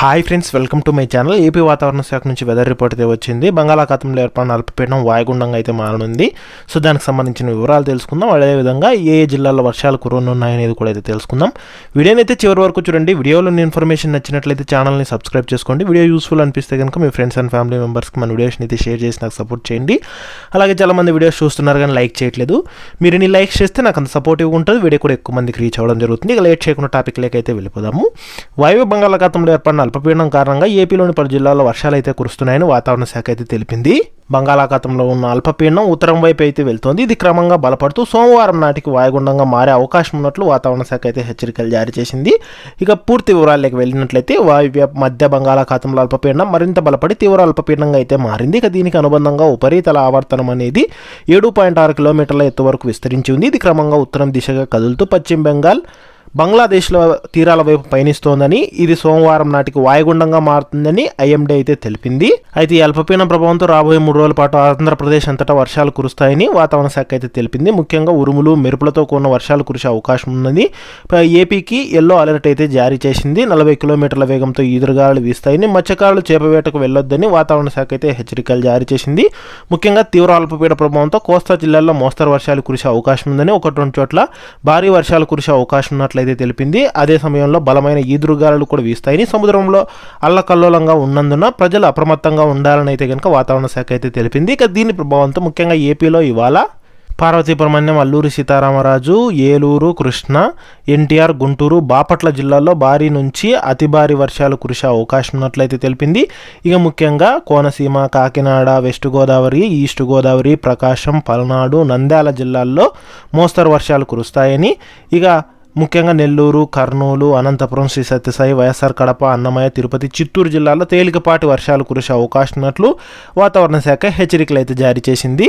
Hi friends welcome to my channel A P వాతావరణ శాఖ నుంచి వెదర్ రిపోర్ట్ అయితే వచ్చింది. బంగాళాఖాతంలో ఏర్పడిన అల్పపీడనం వాయుగుండంగా అయితే మారనుంది. సో దానికి సంబంధించిన వివరాలు తెలుసుకుందాం. అదేవిధంగా ఏ ఏ జిల్లాల్లో వర్షాలు కురనున్నాయనేది కూడా అయితే తెలుసుకుందాం. వీడియోని అయితే చివరి వరకు చూడండి. వీడియోలోని ఇన్ఫర్మేషన్ నచ్చినట్లయితే ఛానల్ని సబ్స్క్రైబ్ చేసుకోండి. వీడియో యూస్ఫుల్ అనిపిస్తే కనుక మీ ఫ్రెండ్స్ అండ్ ఫ్యామిలీ మెంబర్స్కి మన వీడియోస్ని అయితే షేర్ చేసి నాకు సపోర్ట్ చేయండి. అలాగే చాలామంది వీడియోస్ చూస్తున్నారు కానీ లైక్ చేయట్లేదు. మీరు ఇన్ని లైక్ చేస్తే నాకు అంత సపోర్టివ్గా ఉంటుంది. వీడియో కూడా ఎక్కువ మందికి రీచ్ అవ్వడం జరుగుతుంది. ఇక లేట్ చేయకుండా టాపిక్ లేకైతే వెళ్ళిపోదాము. వాయువ్య బంగాళాఖాతంలో ఏర్పడిన అల్పపీడనం కారణంగా ఏపీలోని పలు జిల్లాల్లో వర్షాలు అయితే కురుస్తున్నాయని వాతావరణ శాఖ అయితే తెలిపింది. బంగాళాఖాతంలో ఉన్న అల్పపీడనం ఉత్తరం వైపు అయితే వెళ్తోంది. ఇది క్రమంగా బలపడుతూ సోమవారం నాటికి వాయుగుండంగా మారే అవకాశం ఉన్నట్లు వాతావరణ శాఖ అయితే హెచ్చరికలు జారీ చేసింది. ఇక పూర్తి వివరాల్లోకి వెళ్ళినట్లయితే వాయువ్య మధ్య బంగాళాఖాతంలో అల్పపీడనం మరింత బలపడి తీవ్ర అల్పపీడనంగా అయితే మారింది. ఇక దీనికి అనుబంధంగా ఉపరితల ఆవర్తనం అనేది ఏడు పాయింట్ ఆరు కిలోమీటర్ల ఎత్తు వరకు విస్తరించి ఉంది. ఇది క్రమంగా ఉత్తరం దిశగా కదులుతూ పశ్చిమ బెంగాల్ బంగ్లాదేశ్లో తీరాల వైపు పయనిస్తోందని ఇది సోమవారం నాటికి వాయుగుండంగా మారుతుందని ఐఎండీ అయితే తెలిపింది. అయితే ఈ ప్రభావంతో రాబోయే మూడు రోజుల పాటు ఆంధ్రప్రదేశ్ అంతటా వర్షాలు కురుస్తాయని వాతావరణ శాఖ అయితే తెలిపింది. ముఖ్యంగా ఉరుములు మెరుపులతో కూడిన వర్షాలు కురిసే అవకాశం ఉన్నది. ఏపీకి ఎల్లో అలర్ట్ అయితే జారీ చేసింది. నలభై కిలోమీటర్ల వేగంతో ఈదురుగాలు వీస్తాయని మత్స్యకారులు చేపవేటకు వెళ్ళొద్దని వాతావరణ శాఖ అయితే హెచ్చరికలు జారీ చేసింది. ముఖ్యంగా తీవ్ర అల్పపీడ ప్రభావంతో కోస్తా జిల్లాల్లో మోస్తరు వర్షాలు కురిసే అవకాశం ఉందని ఒకటి రెండు చోట్ల భారీ వర్షాలు కురిసే అవకాశం ఉన్నట్లు ఉన్నట్లయితే తెలిపింది అదే సమయంలో బలమైన ఈదురుగాలు కూడా వీస్తాయని సముద్రంలో అల్లకల్లోలంగా ఉన్నందున ప్రజలు అప్రమత్తంగా ఉండాలని అయితే కనుక వాతావరణ శాఖ అయితే తెలిపింది. ఇక దీని ప్రభావంతో ముఖ్యంగా ఏపీలో ఇవాళ పార్వతీపురమణ్యం అల్లూరి సీతారామరాజు ఏలూరు కృష్ణ ఎన్టీఆర్ గుంటూరు బాపట్ల జిల్లాల్లో భారీ నుంచి అతి భారీ వర్షాలు కురిసే అవకాశం ఉన్నట్లయితే తెలిపింది. ఇక ముఖ్యంగా కోనసీమ కాకినాడ వెస్ట్ గోదావరి ఈస్ట్ గోదావరి ప్రకాశం పల్నాడు నంద్యాల జిల్లాల్లో మోస్తరు వర్షాలు కురుస్తాయని ఇక ముఖ్యంగా నెల్లూరు కర్నూలు అనంతపురం శ్రీ సత్యసాయి వైఎస్ఆర్ కడప అన్నమయ్య తిరుపతి చిత్తూరు జిల్లాలో తేలికపాటి వర్షాలు కురిసే అవకాశం ఉన్నట్లు వాతావరణ శాఖ హెచ్చరికలు అయితే జారీ చేసింది.